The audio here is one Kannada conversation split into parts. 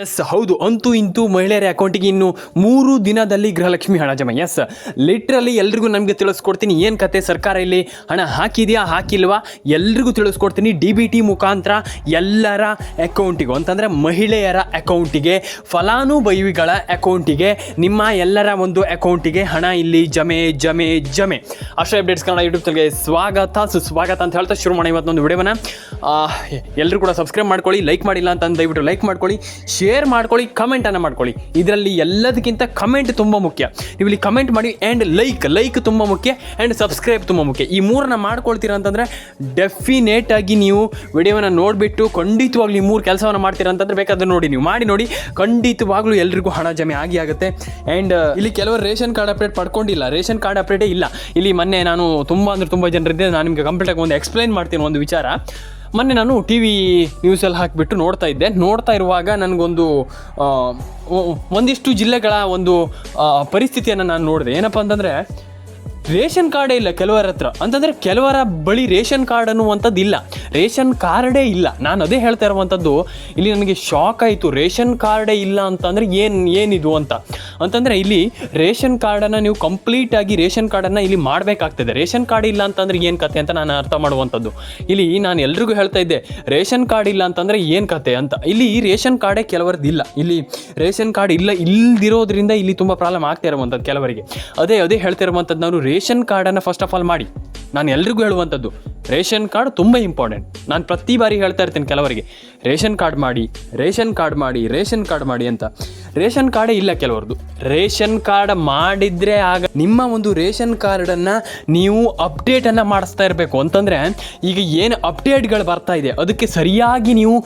ಎಸ್ ಹೌದು. ಅಂತೂ ಇಂತೂ ಮಹಿಳೆಯರ ಅಕೌಂಟಿಗೆ ಇನ್ನು ಮೂರು ದಿನದಲ್ಲಿ ಗೃಹಲಕ್ಷ್ಮಿ ಹಣ ಜಮಾ. ಎಸ್ ಲಿಟ್ರಲಿ ಎಲ್ರಿಗೂ ನಮಗೆ ತಿಳಿಸ್ಕೊಡ್ತೀನಿ. ಏನು ಕತೆ ಸರ್ಕಾರ ಇಲ್ಲಿ ಹಣ ಹಾಕಿದೆಯಾ, ಹಾಕಿಲ್ವಾ? ಎಲ್ರಿಗೂ ತಿಳಿಸ್ಕೊಡ್ತೀನಿ. ಡಿ ಬಿ ಟಿ ಮುಖಾಂತರ ಎಲ್ಲರ ಅಕೌಂಟಿಗೂ. ಅಂತಂದರೆ ಮಹಿಳೆಯರ ಅಕೌಂಟಿಗೆ, ಫಲಾನುಭವಿಗಳ ಅಕೌಂಟಿಗೆ, ನಿಮ್ಮ ಎಲ್ಲರ ಒಂದು ಅಕೌಂಟಿಗೆ ಹಣ ಇಲ್ಲಿ ಜಮೆ ಜಮೆ ಜಮೆ. ಅಷ್ಟೇ ಅಪ್ಡೇಟ್ಸ್ ಕನ್ನಡ ಯೂಟ್ಯೂಬ್ ತಲೆಗೆ ಸ್ವಾಗತ, ಸುಸ್ವಾಗತ ಅಂತ ಹೇಳ್ತಾ ಶುರು ಮಾಡೋಣ ಇವತ್ತೊಂದು ವಿಡಿಯೋನ ಎಲ್ಲರೂ ಕೂಡ ಸಬ್ಸ್ಕ್ರೈಬ್ ಮಾಡ್ಕೊಳ್ಳಿ ಲೈಕ್ ಮಾಡಿಲ್ಲ ಅಂತ ದಯವಿಟ್ಟು ಲೈಕ್ ಮಾಡ್ಕೊಳ್ಳಿ ಶೇರ್ ಮಾಡ್ಕೊಳ್ಳಿ ಕಮೆಂಟನ್ನು ಮಾಡ್ಕೊಳ್ಳಿ. ಇದರಲ್ಲಿ ಎಲ್ಲದಕ್ಕಿಂತ ಕಮೆಂಟ್ ತುಂಬ ಮುಖ್ಯ. ನೀವು ಇಲ್ಲಿ ಕಮೆಂಟ್ ಮಾಡಿ ಆ್ಯಂಡ್ ಲೈಕ್ ಲೈಕ್ ತುಂಬ ಮುಖ್ಯ ಆ್ಯಂಡ್ ಸಬ್ಸ್ಕ್ರೈಬ್ ತುಂಬ ಮುಖ್ಯ. ಈ ಮೂರನ್ನ ಮಾಡ್ಕೊಳ್ತೀರಾ ಅಂತಂದರೆ ಡೆಫಿನೇಟಾಗಿ ನೀವು ವಿಡಿಯೋವನ್ನು ನೋಡಿಬಿಟ್ಟು ಖಂಡಿತವಾಗ್ಲೂ ಈ ಮೂರು ಕೆಲಸವನ್ನು ಮಾಡ್ತೀರಾ ಅಂತಂದ್ರೆ ಬೇಕಾದ್ರೆ ನೋಡಿ, ನೀವು ಮಾಡಿ ನೋಡಿ. ಖಂಡಿತವಾಗ್ಲೂ ಎಲ್ರಿಗೂ ಹಣ ಜಮೆ ಆಗಿ ಆಗುತ್ತೆ. ಆ್ಯಂಡ್ ಇಲ್ಲಿ ಕೆಲವರು ರೇಷನ್ ಕಾರ್ಡ್ ಅಪ್ಡೇಟ್ ಪಡ್ಕೊಂಡಿಲ್ಲ. ರೇಷನ್ ಕಾರ್ಡ್ ಅಪ್ಡೇಟೇ ಇಲ್ಲ. ಇಲ್ಲಿ ಮೊನ್ನೆ ನಾನು ತುಂಬ ಅಂದರೆ ತುಂಬ ಜನರಿದ್ದೆ ನಾನು ನಿಮಗೆ ಕಂಪ್ಲೀಟಾಗಿ ಒಂದು ಎಕ್ಸ್ಪ್ಲೈನ್ ಮಾಡ್ತೀನಿ ಒಂದು ವಿಚಾರ. ಮೊನ್ನೆ ನಾನು ಟಿ ವಿ ನ್ಯೂಸಲ್ಲಿ ಹಾಕಿಬಿಟ್ಟು ನೋಡ್ತಾ ಇದ್ದೆ. ನೋಡ್ತಾ ಇರುವಾಗ ನನಗೊಂದು ಒಂದಿಷ್ಟು ಜಿಲ್ಲೆಗಳ ಒಂದು ಪರಿಸ್ಥಿತಿಯನ್ನು ನಾನು ನೋಡಿದೆ. ಏನಪ್ಪ ಅಂತಂದರೆ ರೇಷನ್ ಕಾರ್ಡೇ ಇಲ್ಲ ಕೆಲವರ ಹತ್ರ. ಅಂತಂದರೆ ಕೆಲವರ ಬಳಿ ರೇಷನ್ ಕಾರ್ಡ್ ಅನ್ನುವಂಥದ್ದು ಇಲ್ಲ. ರೇಷನ್ ಕಾರ್ಡೇ ಇಲ್ಲ. ನಾನು ಅದೇ ಹೇಳ್ತಾ ಇರುವಂಥದ್ದು, ಇಲ್ಲಿ ನನಗೆ ಶಾಕ್ ಆಯಿತು. ರೇಷನ್ ಕಾರ್ಡೇ ಇಲ್ಲ ಅಂತಂದರೆ ಏನು, ಏನಿದು ಅಂತ. ಅಂತಂದರೆ ಇಲ್ಲಿ ರೇಷನ್ ಕಾರ್ಡನ್ನು ನೀವು ಕಂಪ್ಲೀಟಾಗಿ ರೇಷನ್ ಕಾರ್ಡನ್ನು ಇಲ್ಲಿ ಮಾಡಬೇಕಾಗ್ತದೆ. ರೇಷನ್ ಕಾರ್ಡ್ ಇಲ್ಲ ಅಂತಂದ್ರೆ ಏನು ಕತೆ ಅಂತ ನಾನು ಅರ್ಥ ಮಾಡುವಂಥದ್ದು. ಇಲ್ಲಿ ನಾನು ಎಲ್ರಿಗೂ ಹೇಳ್ತಾ ಇದ್ದೆ, ರೇಷನ್ ಕಾರ್ಡ್ ಇಲ್ಲ ಅಂತಂದರೆ ಏನು ಕತೆ ಅಂತ. ಇಲ್ಲಿ ರೇಷನ್ ಕಾರ್ಡೇ ಕೆಲವರದ್ದು ಇಲ್ಲ. ಇಲ್ಲಿ ರೇಷನ್ ಕಾರ್ಡ್ ಇಲ್ಲ, ಇಲ್ದಿರೋದ್ರಿಂದ ಇಲ್ಲಿ ತುಂಬ ಪ್ರಾಬ್ಲಮ್ ಆಗ್ತಾ ಇರುವಂಥದ್ದು ಕೆಲವರಿಗೆ. ಅದೇ ಅದೇ ಹೇಳ್ತಾ ಇರುವಂಥದ್ದು ನಾನು ರೇಷನ್ ಕಾರ್ಡನ್ನು ಫಸ್ಟ್ ಆಫ್ ಆಲ್ ಮಾಡಿ. ನಾನು ಎಲ್ರಿಗೂ ಹೇಳುವಂಥದ್ದು ರೇಷನ್ ಕಾರ್ಡ್ ತುಂಬ ಇಂಪಾರ್ಟೆಂಟ್. ನಾನು ಪ್ರತಿ ಬಾರಿ ಹೇಳ್ತಾ ಇರ್ತೀನಿ ಕೆಲವರಿಗೆ, ರೇಷನ್ ಕಾರ್ಡ್ ಮಾಡಿ, ರೇಷನ್ ಕಾರ್ಡ್ ಮಾಡಿ, ರೇಷನ್ ಕಾರ್ಡ್ ಮಾಡಿ ಅಂತ. ರೇಷನ್ ಕಾರ್ಡೇ ಇಲ್ಲ ಕೆಲವರದು. ರೇಷನ್ ಕಾರ್ಡ್ ಮಾಡಿದರೆ ಆಗ ನಿಮ್ಮ ಒಂದು ರೇಷನ್ ಕಾರ್ಡನ್ನು ನೀವು ಅಪ್ಡೇಟನ್ನು ಮಾಡಿಸ್ತಾ ಇರಬೇಕು. ಅಂತಂದರೆ, ಈಗ ಏನು ಅಪ್ಡೇಟ್ಗಳು ಬರ್ತಾ ಇದೆ, ಅದಕ್ಕೆ ಸರಿಯಾಗಿ ನೀವು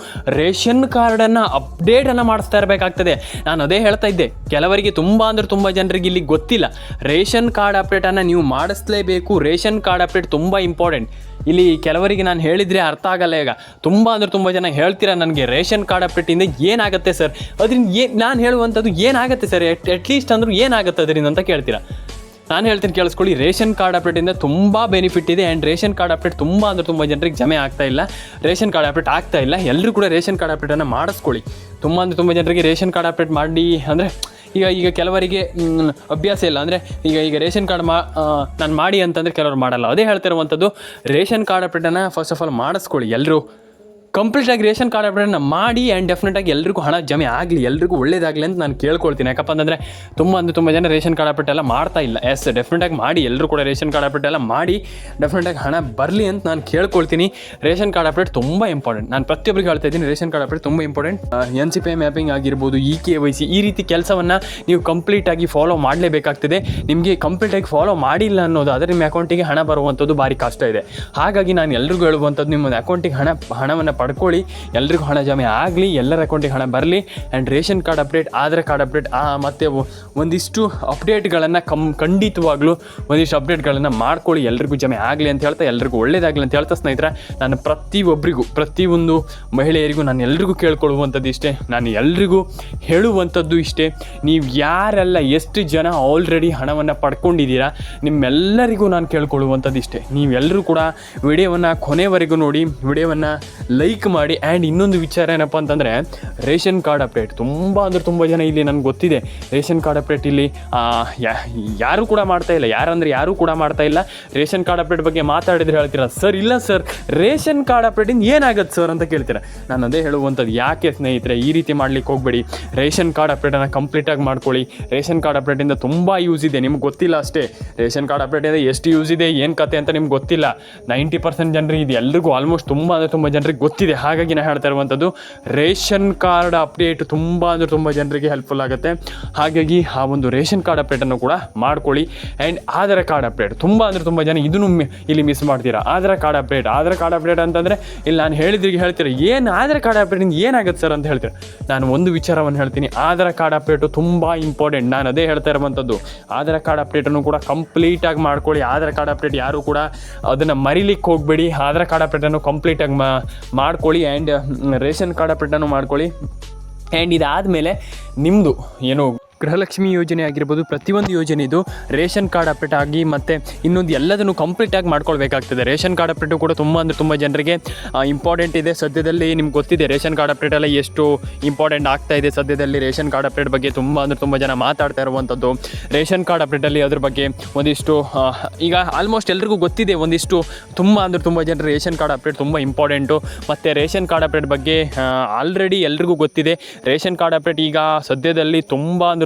ರೇಷನ್ ಕಾರ್ಡನ್ನು ಅಪ್ಡೇಟನ್ನು ಮಾಡಿಸ್ತಾ ಇರಬೇಕಾಗ್ತದೆ. ನಾನು ಅದೇ ಹೇಳ್ತಾ ಇದ್ದೆ, ಕೆಲವರಿಗೆ ತುಂಬ ಅಂದರೆ ತುಂಬ ಜನರಿಗೆ ಇಲ್ಲಿ ಗೊತ್ತಿಲ್ಲ. ರೇಷನ್ ಕಾರ್ಡ್ ಅಪ್ಡೇಟನ್ನು ನೀವು ಮಾಡಿಸ್ಲೇಬೇಕು. ರೇಷನ್ ಕಾರ್ಡ್ ಅಪ್ಡೇಟ್ ತುಂಬ ಇಂಪಾರ್ಟೆಂಟ್. ಇಲ್ಲಿ ಕೆಲವರಿಗೆ ನಾನು ಹೇಳಿದರೆ ಅರ್ಥ ಆಗಲ್ಲ ಈಗ. ತುಂಬ ಅಂದರೆ ತುಂಬ ಜನ ಹೇಳ್ತೀರಾ ನನಗೆ ರೇಷನ್ ಕಾರ್ಡ್ ಅಪ್ಡೇಟಿಂದ ಏನಾಗುತ್ತೆ ಸರ್? ಅದರಿಂದ ಏನು ನಾನು ಹೇಳುವಂಥದ್ದು ಏನಾಗುತ್ತೆ ಸರ್? ಎಟ್ ಅಟ್ಲೀಸ್ಟ್ ಅಂದರೂ ಏನಾಗುತ್ತೆ ಅದರಿಂದ ಅಂತ ಕೇಳ್ತೀರಾ? ನಾನು ಹೇಳ್ತೀನಿ ಕೇಳಿಸ್ಕೊಳ್ಳಿ, ರೇಷನ್ ಕಾರ್ಡ್ ಅಪ್ಡೇಟಿಂದ ತುಂಬ ಬೆನಿಫಿಟ್ ಇದೆ ಆ್ಯಂಡ್ ರೇಷನ್ ಕಾರ್ಡ್ ಅಪ್ಡೇಟ್ ತುಂಬ ಅಂದರೆ ತುಂಬ ಜನರಿಗೆ ಜಮೆ ಆಗ್ತಾ ಇಲ್ಲ. ರೇಷನ್ ಕಾರ್ಡ್ ಅಪ್ಡೇಟ್ ಆಗ್ತಾ ಇಲ್ಲ. ಎಲ್ಲರೂ ಕೂಡ ರೇಷನ್ ಕಾರ್ಡ್ ಅಪ್ಡೇಟನ್ನು ಮಾಡಿಸ್ಕೊಳ್ಳಿ. ತುಂಬ ಅಂದರೆ ತುಂಬ ಜನರಿಗೆ ರೇಷನ್ ಕಾರ್ಡ್ ಅಪ್ಡೇಟ್ ಮಾಡಿ ಅಂದರೆ ಈಗ ಈಗ ಕೆಲವರಿಗೆ ಅಭ್ಯಾಸ ಇಲ್ಲ. ಅಂದರೆ ಈಗ ಈಗ ರೇಷನ್ ಕಾರ್ಡ್ ಮಾ ನಾನು ಮಾಡಿ ಅಂತಂದರೆ ಕೆಲವರು ಮಾಡಲ್ಲ. ಅದೇ ಹೇಳ್ತಿರುವಂಥದ್ದು ರೇಷನ್ ಕಾರ್ಡ್ ಅಪ್ಡೇಟನ್ನು ಫಸ್ಟ್ ಆಫ್ ಆಲ್ ಮಾಡಿಸ್ಕೊಳ್ಳಿ ಎಲ್ಲರೂ ಕಂಪ್ಲೀಟಾಗಿ ರೇಷನ್ ಕಾರ್ಡ್ ಅಪ್ಡೇಟ್ನ ಮಾಡಿ ಆ್ಯಂಡ್ ಡೆಫಿನೆಟಾಗಿ ಎಲ್ಲರಿಗೂ ಹಣ ಜಮೆ ಆಗಲಿ, ಎಲ್ರಿಗೂ ಒಳ್ಳೇದಾಗಲಿ ಅಂತ ನಾನು ಕೇಳ್ಕೊಳ್ತೀನಿ. ಯಾಕಪ್ಪ ಅಂತಂದರೆ ತುಂಬ ಅಂದರೆ ತುಂಬ ಜನ ರೇಷನ್ ಕಾರ್ಡ್ ಅಪ್ಡೇಟ್ ಎಲ್ಲ ಮಾಡ್ತಾ ಇಲ್ಲ. ಎಸ್ ಡೆಫಿನೆಟಾಗಿ ಮಾಡಿ ಎಲ್ಲರೂ ಕೂಡ ರೇಷನ್ ಕಾರ್ಡ್ ಅಪ್ಡೇಟ್ ಎಲ್ಲ ಮಾಡಿ ಡೆಫಿನೆಟಾಗಿ ಹಣ ಬರಲಿ ಅಂತ ನಾನು ಕೇಳ್ಕೊಳ್ತೀನಿ. ರೇಷನ್ ಕಾರ್ಡ್ ಅಪ್ಡೇಟ್ ತುಂಬ ಇಂಪಾರ್ಟೆಂಟ್ ನಾನು ಪ್ರತಿಯೊಬ್ಬರಿಗೆ ಹೇಳ್ತಾ ಇದ್ದೀನಿ ರೇಷನ್ ಕಾರ್ಡ್ ಅಪ್ಡೇಟ್ ತುಂಬ important N C P mapping ಆಗಿರ್ಬೋದು ಇ ಕೆ ವೈ ಸಿ ಈ ರೀತಿ ಕೆಲಸವನ್ನು ನೀವು ಕಂಪ್ಲೀಟಾಗಿ ಫಾಲೋ ಮಾಡಲೇಬೇಕಾಗ್ತದೆ. ನಿಮಗೆ ಕಂಪ್ಲೀಟಾಗಿ ಫಾಲೋ ಮಾಡಿಲ್ಲ ಅನ್ನೋದು ಆದರೆ ನಿಮ್ಮ ಅಕೌಂಟಿಗೆ ಹಣ ಬರುವಂಥದ್ದು ಭಾರಿ ಕಷ್ಟ ಇದೆ. ಹಾಗಾಗಿ ನಾನು ಎಲ್ರಿಗೂ ಹೇಳುವಂಥದ್ದು ನಿಮ್ಮ ಅಕೌಂಟಿಗೆ ಹಣ, ಹಣವನ್ನು ಪಡ್ಕೊಳ್ಳಿ. ಎಲ್ರಿಗೂ ಹಣ ಜಮೆ ಆಗಲಿ, ಎಲ್ಲರ ಅಕೌಂಟಿಗೆ ಹಣ ಬರಲಿ. And ration card update, Aadhaar card update, ಆ, ಮತ್ತು ಒಂದಿಷ್ಟು ಅಪ್ಡೇಟ್ಗಳನ್ನು ಕಮ್ ಖಂಡಿತವಾಗ್ಲೂ ಒಂದಿಷ್ಟು ಅಪ್ಡೇಟ್ಗಳನ್ನು ಮಾಡ್ಕೊಳ್ಳಿ. ಎಲ್ರಿಗೂ ಜಮೆ ಆಗಲಿ ಅಂತ ಹೇಳ್ತಾ, ಎಲ್ರಿಗೂ ಒಳ್ಳೇದಾಗಲಿ ಅಂತ ಹೇಳ್ತಾ ಸ್ನೇಹಿತರೆ, ನಾನು ಪ್ರತಿಯೊಬ್ಬರಿಗೂ ಪ್ರತಿಯೊಂದು ಮಹಿಳೆಯರಿಗೂ ನಾನು ಎಲ್ರಿಗೂ ಕೇಳ್ಕೊಳ್ಳುವಂಥದ್ದು ಇಷ್ಟೇ. ನಾನು ಎಲ್ರಿಗೂ ಹೇಳುವಂಥದ್ದು ಇಷ್ಟೇ. ನೀವು ಯಾರೆಲ್ಲ ಎಷ್ಟು ಜನ ಆಲ್ರೆಡಿ ಹಣವನ್ನು ಪಡ್ಕೊಂಡಿದ್ದೀರಾ, ನಿಮ್ಮೆಲ್ಲರಿಗೂ ನಾನು ಕೇಳ್ಕೊಳ್ಳುವಂಥದ್ದು ಇಷ್ಟೇ. ನೀವೆಲ್ಲರೂ ಕೂಡ ವಿಡಿಯೋವನ್ನು ಕೊನೆವರೆಗೂ ನೋಡಿ, ವಿಡಿಯೋವನ್ನು ಲೈಕ್ ಮಾಡಿ ಆ್ಯಂಡ್ ಇನ್ನೊಂದು ವಿಚಾರ ಏನಪ್ಪ ಅಂತಂದರೆ, ರೇಷನ್ ಕಾರ್ಡ್ ಅಪ್ಡೇಟ್ ತುಂಬ ಅಂದರೆ ತುಂಬ ಜನ ಇಲ್ಲಿ ನನಗೆ ಗೊತ್ತಿದೆ. ರೇಷನ್ ಕಾರ್ಡ್ ಅಪ್ಡೇಟ್ ಇಲ್ಲಿ ಯಾರು ಕೂಡ ಮಾಡ್ತಾ ಇಲ್ಲ. ಯಾರಂದ್ರೆ ಯಾರೂ ಕೂಡ ಮಾಡ್ತಾ ಇಲ್ಲ. ರೇಷನ್ ಕಾರ್ಡ್ ಅಪ್ಡೇಟ್ ಬಗ್ಗೆ ಮಾತಾಡಿದ್ರೆ ಹೇಳ್ತೀರಾ, ಸರ್, ಇಲ್ಲ ಸರ್. ರೇಷನ್ ಕಾರ್ಡ್ ಅಪ್ಡೇಟಿಂದ ಏನಾಗುತ್ತೆ ಸರ್ ಅಂತ ಕೇಳ್ತೀರಾ? ನಾನು ಅದೇ ಹೇಳುವಂಥದ್ದು, ಯಾಕೆ ಸ್ನೇಹಿತರೆ, ಈ ರೀತಿ ಮಾಡ್ಲಿಕ್ಕೆ ಹೋಗಬೇಡಿ. ರೇಷನ್ ಕಾರ್ಡ್ ಅಪ್ಡೇಟನ್ನು ಕಂಪ್ಲೀಟಾಗಿ ಮಾಡ್ಕೊಳ್ಳಿ. ರೇಷನ್ ಕಾರ್ಡ್ ಅಪ್ಡೇಟಿಂದ ತುಂಬ ಯೂಸ್ ಇದೆ. ನಿಮ್ಗೆ ಗೊತ್ತಿಲ್ಲ ಅಷ್ಟೇ. ರೇಷನ್ ಕಾರ್ಡ್ ಅಪ್ಡೇಟಿಂದ ಎಷ್ಟು ಯೂಸ್ ಇದೆ, ಏನು ಕತೆ ಅಂತ ನಿಮ್ಗೆ ಗೊತ್ತಿಲ್ಲ. ನೈಂಟಿ ಪರ್ಸೆಂಟ್ ಜನರಿಗೆ ಇದು. ಎಲ್ರಿಗೂ ಆಲ್ಮೋಸ್ಟ್ ತುಂಬ ಅಂದರೆ ತುಂಬ ಜನರಿಗೆ ಗೊತ್ತಿದೆ. ಹಾಗಾಗಿ ನಾನು ಹೇಳ್ತಾ ಇರುವಂಥದ್ದು, ರೇಷನ್ ಕಾರ್ಡ್ ಅಪ್ಡೇಟ್ ತುಂಬ ಅಂದರೆ ತುಂಬ ಜನರಿಗೆ ಹೆಲ್ಪ್ಫುಲ್ ಆಗುತ್ತೆ. ಹಾಗಾಗಿ ಆ ಒಂದು ರೇಷನ್ ಕಾರ್ಡ್ ಅಪ್ಡೇಟನ್ನು ಕೂಡ ಮಾಡ್ಕೊಳ್ಳಿ. ಆ್ಯಂಡ್ ಆಧಾರ್ ಕಾರ್ಡ್ ಅಪ್ಡೇಟ್ ತುಂಬ ಅಂದರೆ ತುಂಬ ಜನ ಇದನ್ನು ಇಲ್ಲಿ ಮಿಸ್ ಮಾಡ್ತೀರಾ? Aadhaar card update Aadhaar card update ಅಂತಂದರೆ, ಇಲ್ಲಿ ನಾನು ಹೇಳಿದ್ರಿಗೆ ಹೇಳ್ತೀರಾ, ಏನು ಆಧಾರ್ ಕಾರ್ಡ್ ಅಪ್ಡೇಟಿಂದ ಏನಾಗುತ್ತೆ ಸರ್ ಅಂತ ಹೇಳ್ತೀರಾ? ನಾನು ಒಂದು ವಿಚಾರವನ್ನು ಹೇಳ್ತೀನಿ. ಆಧಾರ್ ಕಾರ್ಡ್ ಅಪ್ಡೇಟು ತುಂಬ ಇಂಪಾರ್ಟೆಂಟ್ ನಾನು ಅದೇ ಹೇಳ್ತಾ ಇರುವಂಥದ್ದು. ಆಧಾರ್ ಕಾರ್ಡ್ ಅಪ್ಡೇಟನ್ನು ಕೂಡ ಕಂಪ್ಲೀಟಾಗಿ ಮಾಡ್ಕೊಳ್ಳಿ. ಆಧಾರ್ ಕಾರ್ಡ್ ಅಪ್ಡೇಟ್ ಯಾರು ಕೂಡ ಅದನ್ನು ಮರಿಲಿಕ್ಕೆ ಹೋಗಬೇಡಿ. ಆಧಾರ್ ಕಾರ್ಡ್ ಅಪ್ಡೇಟನ್ನು ಕಂಪ್ಲೀಟಾಗಿ ಮಾಡ್ಕೊಳ್ಳಿ ಆ್ಯಂಡ್ ರೇಷನ್ ಕಾರ್ಡ್ ಅಪ್ಡೇಟನ್ನು ಮಾಡ್ಕೊಳ್ಳಿ. ಆ್ಯಂಡ್ ಇದಾದಮೇಲೆ ನಿಮ್ಮದು ಏನು ಗೃಹಲಕ್ಷ್ಮಿ ಯೋಜನೆ ಆಗಿರ್ಬೋದು, ಪ್ರತಿಯೊಂದು ಯೋಜನೆ ಇದು ರೇಷನ್ ಕಾರ್ಡ್ ಅಪ್ಡೇಟ್ ಆಗಿ ಮತ್ತು ಇನ್ನೊಂದು ಎಲ್ಲದನ್ನು ಕಂಪ್ಲೀಟಾಗಿ ಮಾಡ್ಕೊಳ್ಬೇಕಾಗ್ತದೆ. ರೇಷನ್ ಕಾರ್ಡ್ ಅಪ್ಡೇಟು ಕೂಡ ತುಂಬ ಅಂದರೆ ತುಂಬ ಜನರಿಗೆ ಇಂಪಾರ್ಟೆಂಟ್ ಇದೆ. ಸದ್ಯದಲ್ಲಿ ನಿಮ್ಗೆ ಗೊತ್ತಿದೆ, ರೇಷನ್ ಕಾರ್ಡ್ ಅಪ್ಡೇಟ್ ಎಲ್ಲ ಎಷ್ಟು ಇಂಪಾರ್ಟೆಂಟ್ ಆಗ್ತಾ ಇದೆ. ಸದ್ಯದಲ್ಲಿ ರೇಷನ್ ಕಾರ್ಡ್ ಅಪ್ಡೇಟ್ ಬಗ್ಗೆ ತುಂಬ ಅಂದರೆ ತುಂಬ ಜನ ಮಾತಾಡ್ತಾ ಇರುವಂಥದ್ದು ರೇಷನ್ ಕಾರ್ಡ್ ಅಪ್ಡೇಟಲ್ಲಿ ಅದ್ರ ಬಗ್ಗೆ ಒಂದಿಷ್ಟು ಈಗ ಆಲ್ಮೋಸ್ಟ್ ಎಲ್ರಿಗೂ ಗೊತ್ತಿದೆ, ಒಂದಿಷ್ಟು ತುಂಬ ಅಂದರೆ ತುಂಬ ಜನರು ರೇಷನ್ ಕಾರ್ಡ್ ಅಪ್ಡೇಟ್ ತುಂಬ ಇಂಪಾರ್ಟೆಂಟು ಮತ್ತು ರೇಷನ್ ಕಾರ್ಡ್ ಅಪ್ಡೇಟ್ ಬಗ್ಗೆ ಆಲ್ರೆಡಿ ಎಲ್ರಿಗೂ ಗೊತ್ತಿದೆ. ರೇಷನ್ ಕಾರ್ಡ್ ಅಪ್ಡೇಟ್ ಈಗ ಸದ್ಯದಲ್ಲಿ ತುಂಬ ಅಂದರೆ